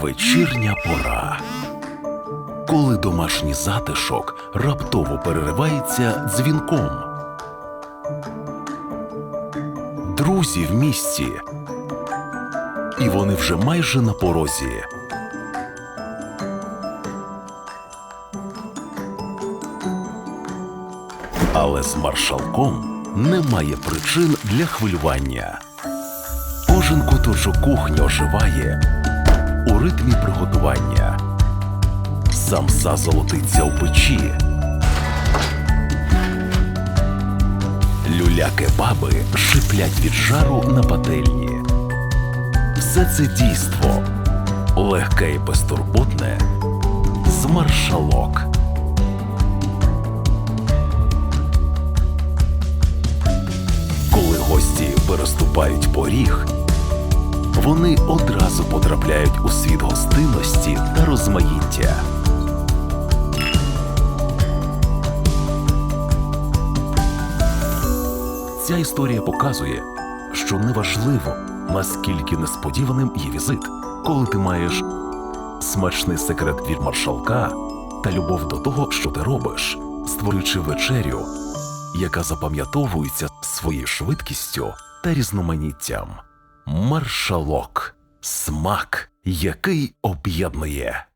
Вечірня пора. Коли домашній затишок раптово переривається дзвінком. Друзі в місті. І вони вже майже на порозі. Але з маршалком немає причин для хвилювання. Кожен куточок кухні оживає ритмі приготування. Самса золотиться у печі. Люля-кебаби шиплять від жару на пательні. Все це дійство легке і безтурботне з маршалок. Коли гості переступають поріг, вони одразу потрапляють у світ гостинності та розмаїття. Ця історія показує, що неважливо, наскільки несподіваним є візит, коли ти маєш смачний секрет від маршалка та любов до того, що ти робиш, створюючи вечерю, яка запам'ятовується своєю швидкістю та різноманіттям. Маршалок смак, який об'єднує.